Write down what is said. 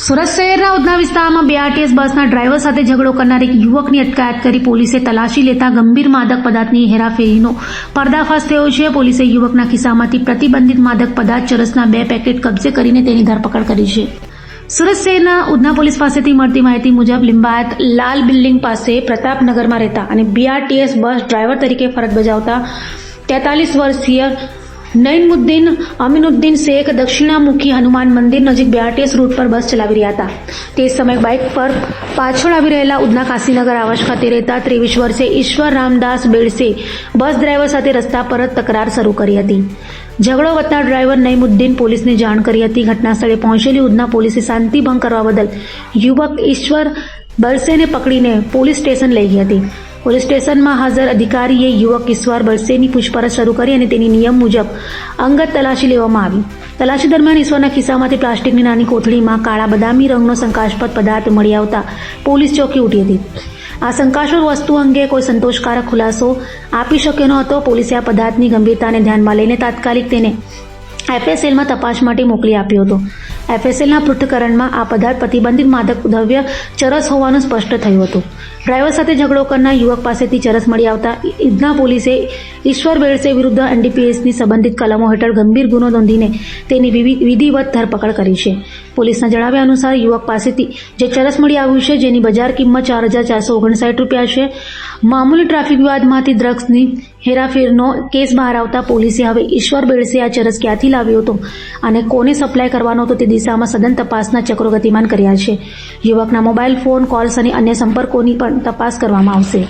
સુરત શહેરના ઉધના વિસ્તારમાં બીઆરટીએસ બસના ડ્રાઈવર સાથે ઝઘડો કરનાર એક યુવકની અટકાયત કરી પોલીસે તલાશી લેતા ગંભીર માદક પદાર્થની હેરાફેરીનો પર્દાફાશ થયો છે. પોલીસે યુવકના ખિસ્સામાંથી પ્રતિબંધિત માદક પદાર્થ ચરસના બે પેકેટ કબજે કરીને તેની ધરપકડ કરી છે. સુરત શહેરના ઉધના પોલીસ પાસેથી મળતી માહિતી મુજબ લિંબાયત લાલ બિલ્ડિંગ પાસે પ્રતાપનગરમાં રહેતા અને બીઆરટીએસ બસ ડ્રાઈવર તરીકે ફરજ બજાવતા તેતાલીસ વર્ષીય નઈમુદ્દીન અમીનુદ્દીન શેખ દક્ષિણામુખી હનુમાન મંદિર નજીક બીઆરટીએસ રૂટ પર બસ ચલાવી રહ્યા હતા. તે સમયે બાઇક પર પાછળ આવી રહેલા ઉધના કાશીનગર આવાસ ખાતે રહેતા ત્રેવીસ વર્ષે ઈશ્વર રામદાસ બેડસે બસ ડ્રાઈવર સાથે રસ્તા પર જ તકરાર શરૂ કરી હતી. ઝઘડો વધતા ડ્રાઈવર નઈમુદ્દીન પોલીસને જાણ કરી હતી. ઘટના સ્થળે પહોંચેલી ઉધના પોલીસે શાંતિ ભંગ કરવા બદલ યુવક ઈશ્વર બરસેને પકડીને પોલીસ સ્ટેશન લઈ ગઈ હતી. પોલીસ સ્ટેશનમાં હાજર અધિકારીએ યુવક ઈશ્વર બરસેની પૂછપરછ શરૂ કરી અને તેની નિયમ મુજબ અંગત તલાશી લેવામાં આવી. તલાશી દરમિયાન ઈશ્વરના ખિસ્સામાંથી પ્લાસ્ટિકની નાની કોથળીમાં કાળા બદામી રંગનો શંકાસ્પદ પદાર્થ મળી આવતા પોલીસ ચોકી ઉઠી હતી. આ શંકાસ્પદ વસ્તુ અંગે કોઈ સંતોષકારક ખુલાસો આપી શક્યો ન હતો. પોલીસે આ પદાર્થની ગંભીરતાને ધ્યાનમાં લઈને તાત્કાલિક તેને એફએસએલમાં તપાસ માટે મોકલી આપ્યો હતો. એફએસએલના પૃથ્થકરણમાં આ પદાર્થ પ્રતિબંધિત માદક દ્રવ્ય ચરસ હોવાનું સ્પષ્ટ થયું હતું. ડ્રાઈવર સાથે ઝઘડો કરનાર યુવક પાસેથી ચરસ મળી આવતા ઈદના પોલીસે ઈશ્વર બેડસે વિરુદ્ધ એનડીપીએસની સંબંધિત કલમો હેઠળ ગંભીર ગુનો નોંધીને તેની વિધિવત ધરપકડ કરી છે. પોલીસના જણાવ્યા અનુસાર યુવક પાસેથી જે ચરસ મળી આવ્યું છે, જેની બજાર કિંમત ચાર હજાર ચારસો ઓગણસાઠ રૂપિયા છે. મામૂલી ટ્રાફિક વિવાદમાંથી ડ્રગ્સની હેરાફેરનો કેસ બહાર આવતા પોલીસે હવે ઈશ્વર બેડસે આ ચરસ ક્યાંથી લાવ્યો હતો અને કોને સપ્લાય કરવાનો હતો તે દિશામાં સઘન તપાસના ચક્રો ગતિમાન કર્યા છે. યુવકના મોબાઈલ ફોન, કોલ્સ અને અન્ય સંપર્કોની પણ તપાસ કરવામાં આવશે.